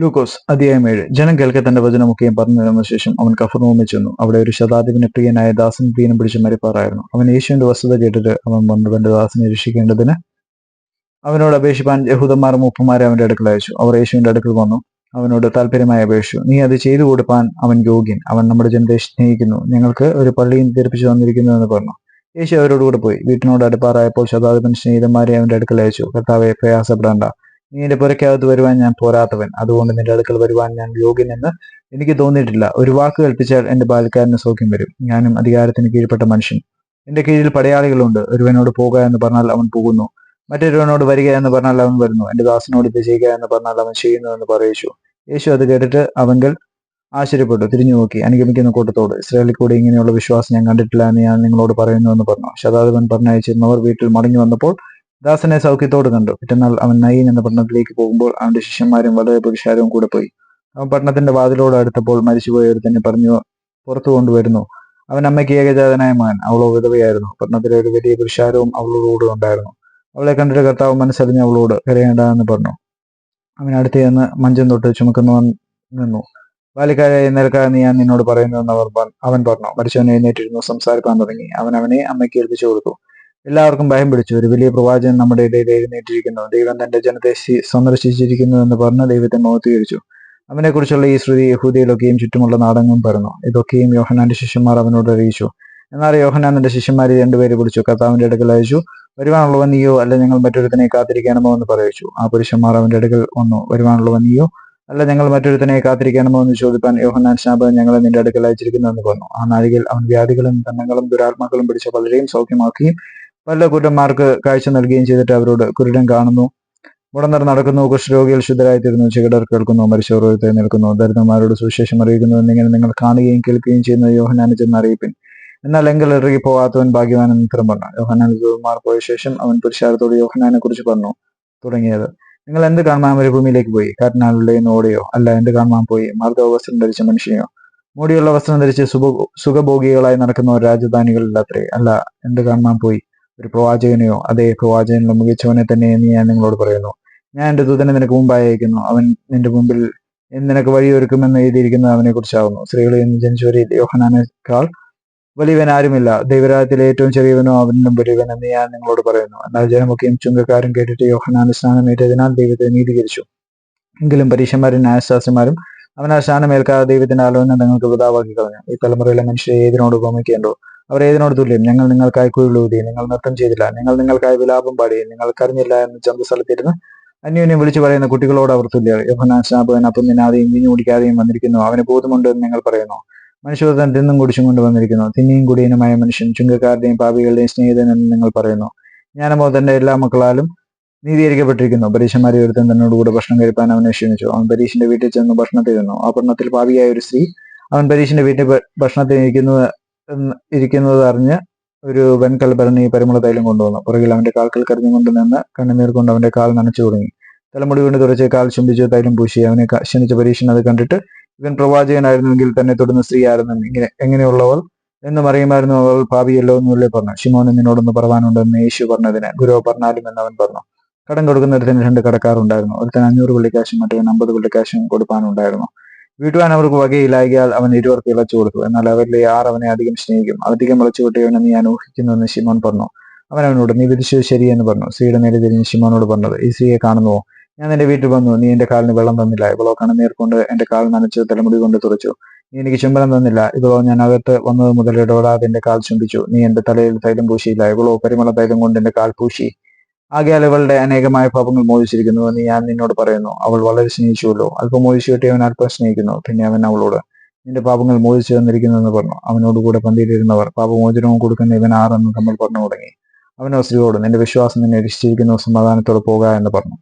ലൂക്കോസ് അധ്യായം ഏഴ്. ജനം കേൾക്കെ തന്റെ വചനമൊക്കെയും പറഞ്ഞു പറഞ്ഞതിനു ശേഷം അവൻ കഫർനൂമിൽ ചെന്നു. അവിടെ ഒരു ശതാധിപന് പ്രിയനായ ദാസൻ ദീനം പിടിച്ച മരിപ്പാറായിരുന്നു. അവൻ യേശുവിന്റെ വസ്തുത കേട്ടിട്ട് അവൻ വന്നു. തന്റെ ദാസനെ രക്ഷിക്കേണ്ടതിന് അവനോട് അപേക്ഷിപ്പാൻ യഹൂദന്മാർ മൂപ്പന്മാരെ അവന്റെ അടുക്കൽ അയച്ചു. അവർ യേശുവിന്റെ അടുക്കൽ വന്നു. അവനോട് താല്പര്യമായി അപേക്ഷിച്ചു. നീ അത് ചെയ്തു കൊടുപ്പാൻ അവൻ യോഗ്യൻ. അവൻ നമ്മുടെ ജനത്തെ സ്നേഹിക്കുന്നു. ഞങ്ങൾക്ക് ഒരു പള്ളിയും തീർപ്പിച്ചു തന്നിരിക്കുന്നു എന്ന് പറഞ്ഞു. യേശു അവരോടുകൂടെ പോയി. വീട്ടിനോട് അടുപ്പാറായപ്പോൾ ശതാധിപൻ സ്നേഹിതന്മാരെ അവന്റെ അടുക്കൽ അയച്ചു. കർത്താവെ പ്രയാസപ്പെടേണ്ട. നീ എന്റെ പുരക്കകത്ത് വരുവാൻ ഞാൻ പോരാത്തവൻ. അതുകൊണ്ട് നിന്റെ അടുക്കൽ വരുവാൻ ഞാൻ യോഗ്യനെന്ന് എനിക്ക് തോന്നിയിട്ടില്ല. ഒരു വാക്ക് കൽപ്പിച്ചാൽ എന്റെ ബാലക്കാരന് സൗഖ്യം വരും. ഞാനും അധികാരത്തിന് കീഴ്പ്പെട്ട മനുഷ്യൻ. എന്റെ കീഴിൽ പടയാളികളുണ്ട്. ഒരുവനോട് പോകുക എന്ന് പറഞ്ഞാൽ അവൻ പോകുന്നു. മറ്റൊരുവനോട് വരിക എന്ന് പറഞ്ഞാൽ അവൻ വരുന്നു. എന്റെ ദാസനോട് ഇത് ചെയ്യുക എന്ന് പറഞ്ഞാൽ അവൻ ചെയ്യുന്നു എന്ന് പറയിച്ചു യേശു അത് കേട്ടിട്ട് അവങ്കൽ ആശ്ചര്യപ്പെട്ടു. തിരിഞ്ഞു നോക്കി. അനുഗമിക്കുന്ന കൂട്ടത്തോട്. ഇസ്രായേലിൽ കൂടെ ഇങ്ങനെയുള്ള വിശ്വാസം ഞാൻ കണ്ടിട്ടില്ല എന്ന് ഞാൻ നിങ്ങളോട് പറയുന്നു എന്ന് പറഞ്ഞു. ശതാധിപൻ പറഞ്ഞയച്ചിരുന്നവർ വീട്ടിൽ മടങ്ങി വന്നപ്പോൾ ദാസനെ സൗഖ്യത്തോട് കണ്ടു. പിറ്റന്നാൾ അവൻ നയീൻ എന്ന പട്ടണത്തിലേക്ക് പോകുമ്പോൾ അവന്റെ ശിഷ്യന്മാരും വളരെ പുരുഷാരവും കൂടെ പോയി. അവൻ പട്ടണത്തിന്റെ വാതിലോട് അടുത്തപ്പോൾ മരിച്ചുപോയ ഒരു തന്നെ പറഞ്ഞു പുറത്തു കൊണ്ടുവരുന്നു. അവൻ അമ്മയ്ക്ക് ഏകജാതനായ മകൻ. അവളോ വിധവയായിരുന്നു. പട്ടണത്തിലെ ഒരു വലിയ പുരുഷാരവും അവളോടുകൂടെ ഉണ്ടായിരുന്നു. അവളെ കണ്ടിട്ട് കർത്താവ് മനസ്സറിഞ്ഞ് അവളോട് കരയേണ്ടെന്ന് പറഞ്ഞു. അവൻ അടുത്ത് ചെന്ന് മഞ്ചം തൊട്ട് ചുമക്കുന്നവൻ നിന്നു. ബാലിക്കാരായ നിരക്കാരെന്ന് ഞാൻ നിന്നോട് പറയുന്നതെന്ന് അവർ അവൻ പറഞ്ഞു. മരിച്ചവനെ എഴുന്നേറ്റിരുന്നു സംസാരിക്കാൻ തുടങ്ങി. അവൻ അവനെ അമ്മയ്ക്ക് ഏൽപ്പിച്ചു കൊടുത്തു എല്ലാവർക്കും ഭയം പിടിച്ചു. ഒരു വലിയ പ്രവാചകൻ നമ്മുടെ ഇടയിൽ എഴുന്നേറ്റിരിക്കുന്നു. ദൈവം തന്റെ ജനത്തെ സന്ദർശിച്ചിരിക്കുന്നു എന്ന് പറഞ്ഞ് ദൈവത്തെ മഹത്വീകരിച്ചു. അവനെക്കുറിച്ചുള്ള ഈ ശ്രുതി യഹൂദിയിലൊക്കെയും ചുറ്റുമുള്ള നാടകവും പറഞ്ഞു ഇതൊക്കെയും യോഹനാന്റെ ശിഷ്യന്മാർ അവനോട് അറിയിച്ചു. എന്നാൽ യോഹനാൻ തന്റെ ശിഷ്യന്മാരെ രണ്ടുപേരെ വിളിച്ചു. കർത്താവിന്റെ അടുക്കൽ അയച്ചു. വരുവാനുള്ളവൻ നീയോ അല്ല ഞങ്ങൾ മറ്റൊരുത്തനെ കാത്തിരിക്കണമോ? എന്ന് പറയിച്ചു. ആ പുരുഷന്മാർ അവന്റെ അടുക്കൽ വന്നു. വരുവാനുള്ളവൻ നീയോ അല്ല ഞങ്ങൾ മറ്റൊരുത്തനെ കാത്തിരിക്കണമോ? എന്ന് ചോദിപ്പാൻ യോഹന്നാൻ ശാപം ഞങ്ങളെ നിന്റെ അടുക്കൽ അയച്ചിരിക്കുന്നു എന്ന് പറഞ്ഞു. ആ നാഴികയിൽ അവൻ വ്യാധികളും തന്നങ്ങളും ദുരാത്മാക്കളും പിടിച്ച പലരെയും സൗഖ്യമാക്കുകയും പല കുരുടന്മാർക്ക് കാഴ്ച നൽകുകയും ചെയ്തിട്ട് അവരോട് കുരുടൻ കാണുന്നു. മുടന്നർ നടക്കുന്നു കുഷ്ഠരോഗികൾ ശുദ്ധരായിത്തീരുന്നു ചികിടർ കേൾക്കുന്നു മരിച്ചവർ നിൽക്കുന്നു. ദരിദ്രന്മാരോട് സുവിശേഷം അറിയിക്കുന്നു എന്നിങ്ങനെ നിങ്ങൾ കാണുകയും കേൾക്കുകയും ചെയ്യുന്ന യോഹനാനുജെന്ന് അറിയിപ്പിൻ. എന്നാൽ എങ്കിൽ ഇറങ്ങി പോകാത്തവൻ ഭാഗ്യവാൻ എന്ന് പറഞ്ഞു. യോഹനാനുജന്മാർ പോയ ശേഷം അവൻ പുരുഷാരത്തോട് യോഹനാനെ കുറിച്ച് പറഞ്ഞു തുടങ്ങിയത്. നിങ്ങൾ എന്ത് കാണാൻ മരുഭൂമിയിലേക്ക് പോയി? കാറ്റിനാളുടെ ഓടെയോ? അല്ല എന്ത് കാണാൻ പോയി? മാർദ്ദവ വസ്ത്രം ധരിച്ച മനുഷ്യനെയോ മോടിയുള്ള വസ്ത്രം ധരിച്ച് സുഖ സുഖഭോഗികളായി നടക്കുന്ന രാജധാനികളില്ലാത്ര? അല്ല എന്ത് കാണാൻ പോയി? ഒരു പ്രവാചകനെയോ അതേ പ്രവാചകനിലോ മികച്ചവനെ തന്നെ എന്ന് ഞാൻ നിങ്ങളോട് പറയുന്നു. ഞാൻ എന്റെ ദൂതനെ നിനക്ക് മുമ്പായി അയക്കുന്നു അവൻ നിന്റെ മുമ്പിൽ നിനക്ക് വഴിയൊരുക്കുമെന്ന് എഴുതിയിരിക്കുന്നത് അവനെ കുറിച്ചാവുന്നു സ്ത്രീകളിൽ നിന്ന് ജനിച്ചവരിൽ യോഹനാനേക്കാൾ വലിയവൻ ആരുമില്ല. ദൈവരാജ്യത്തിലെ ഏറ്റവും ചെറിയവനോ അവനും വലിയവൻ എന്ന് ഞാൻ നിങ്ങളോട് പറയുന്നു. എന്നാൽ ജനമൊക്കെയും ചുങ്കക്കാരും കേട്ടിട്ട് യോഹനാന് സ്നാനമേറ്റതിനാൽ ദൈവത്തെ നീതീകരിച്ചു. എങ്കിലും പരീക്ഷന്മാരും ന്യായശാസ്ത്രമാരും അവൻ ആ സ്നാനം ഏൽക്കാതെ ദൈവത്തിന്റെ ആലോചന നിങ്ങൾക്ക് വൃതാവാക്കി കളഞ്ഞു. ഈ തലമുറയിലെ മനുഷ്യരെ ഏതിനോട് ഉപമിക്കേണ്ടോ? അവർ ഏതിനോട് തുല്യം? ഞങ്ങൾ നിങ്ങൾക്കായി കുഴിലൂതി നിങ്ങൾ നൃത്തം ചെയ്തില്ല നിങ്ങൾ നിങ്ങൾക്കായി വിലാപം പാടി നിങ്ങൾ കറിഞ്ഞില്ല എന്ന് ചന്തസ്ഥലത്തിരുന്ന് അന്യോന്യം വിളിച്ചു പറയുന്ന കുട്ടികളോട് അവർ തുല്യർ. യോഹനാൻ സ്നാപകൻ അപ്പം തിന്നാതെയും തിഞ്ഞു കുടിക്കാതെയും വന്നിരിക്കുന്നു. അവന് ബോധമുണ്ട് എന്ന് നിങ്ങൾ പറയുന്നു. മനുഷ്യവർദ്ധൻ തിന്നും കുടിച്ചും കൊണ്ട് വന്നിരിക്കുന്നു. തിന്നിയും കുടിയനുമായ മനുഷ്യൻ ചുങ്കക്കാരുടെയും പാപികളുടെയും സ്നേഹിതൻ എന്ന് നിങ്ങൾ പറയുന്നു. ജ്ഞാനമോ തന്റെ എല്ലാ മക്കളാലും നീതീകരിക്കപ്പെട്ടിരിക്കുന്നു. പരീക്ഷന്മാരെ ഒരുത്തൻ തന്നോടുകൂടെ ഭക്ഷണം കഴിപ്പാൻ അവനെ ക്ഷണിച്ചു. അവൻ പരീക്ഷന്റെ വീട്ടിൽ ചെന്ന് ഭക്ഷണത്തിരുന്നു ആ പഠനത്തിൽ പാപിയായ ഒരു സ്ത്രീ അവൻ പരീക്ഷന്റെ വീട്ടിൽ ഭക്ഷണത്തിൽ ഇരിക്കുന്നത് ഇരിക്കുന്നത് അറിഞ്ഞ് ഒരു വെൺകൽ ഭരണി പരിമള തൈലം കൊണ്ടുവന്നു. പുറകിൽ അവന്റെ കാൽക്കൽ കറിഞ്ഞുകൊണ്ട് നിന്ന് കണ്ണുനീർ കൊണ്ട് അവന്റെ കാൽ നനച്ചു തുടങ്ങി. തലമുടി കൊണ്ട് തുറച്ച് കാൽ ചുംബിച്ച് തൈലം പൂശി അവനെ ക്ഷണിച്ച പരീക്ഷൻ അത് കണ്ടിട്ട് ഇവൻ പ്രവാചകനായിരുന്നുവെങ്കിൽ തന്നെ തൊടുന്ന സ്ത്രീ ആയിരുന്നു ഇങ്ങനെ എങ്ങനെയുള്ളവൾ? എന്നും അറിയുമായിരുന്നു അവൾ പാപിയല്ലോ എന്നുള്ളേ പറഞ്ഞു. ശിമോന് നിന്നോടൊന്ന് പറവാനുണ്ടെന്ന് യേശു പറഞ്ഞതിന് ഗുരു പറഞ്ഞാലും എന്നവൻ പറഞ്ഞു. കടം കൊടുക്കുന്നിടത്തിന് രണ്ട് കടക്കാറുണ്ടായിരുന്നു ഒരുത്തൻ അഞ്ഞൂറ് വെള്ളിക്കാശും മറ്റവൻ അമ്പത് വെള്ളിക്കാശും കൊടുപ്പാനുണ്ടായിരുന്നു. വീട്ടുവാൻ അവർക്ക് വകയില്ലായകയാൽ അവൻ ഇരുവർക്ക് ഇളച്ചു കൊടുത്തു. എന്നാൽ അവരിൽ ആർ അവനെ അധികം സ്നേഹിക്കും. അധികം ഇളച്ചു വിട്ടവനെന്ന് ഞാൻ ഊഹിക്കുന്നുവെന്ന് ശിമോൻ പറഞ്ഞു. അവൻ അവനോട് നീ വിധിച്ചു ശരിയെന്ന് പറഞ്ഞു. സ്ത്രീയുടെ നേരെ തിരിഞ്ഞ് ശിമോനോട് പറഞ്ഞത് ഈ സ്ത്രീയെ കാണുന്നുവോ? ഞാൻ നിന്റെ വീട്ടിൽ വന്നു. നീ എന്റെ കാലിന് വെള്ളം തന്നില്ല. ഇവളോ കണ്ണുനീർ കൊണ്ട് എന്റെ കാൽ നനച്ച് തലമുടി കൊണ്ട് തുറച്ചു. നീ എനിക്ക് ചുംബനം തന്നില്ല. ഇവളോ ഞാൻ അകത്ത് വന്നത് മുതൽ ഇടപെടാതെ എന്റെ കാൽ ചുംബിച്ചു. നീ എന്റെ തലയിൽ തൈലം പൂശിയില്ല. ഇവളോ പരിമള തൈലം കൊണ്ട് എന്റെ കാൽ പൂശി. ആകയാൽ ഇവളുടെ അനേകമായ പാപങ്ങൾ മോചിച്ചിരിക്കുന്നു എന്ന് ഞാൻ നിന്നോട് പറയുന്നു. അവൾ വളരെ സ്നേഹിച്ചുവല്ലോ. അല്പം മോചിച്ചു കിട്ടി അവൻ അല്പം സ്നേഹിക്കുന്നു. പിന്നെ അവൻ അവളോട് നിന്റെ പാപങ്ങൾ മോചിച്ചു തന്നിരിക്കുന്നു എന്ന് പറഞ്ഞു. അവനോടുകൂടെ പന്തിയിലിരുന്നവർ പാപമോചനവും കൊടുക്കുന്ന ഇവൻ ആറെന്ന് നമ്മൾ പറഞ്ഞു തുടങ്ങി. അവനോ സ്ത്രീയോട് നിന്റെ വിശ്വാസം നിന്നെ രക്ഷിച്ചിരിക്കുന്നു സമാധാനത്തോടെ പോകുക എന്ന് പറഞ്ഞു.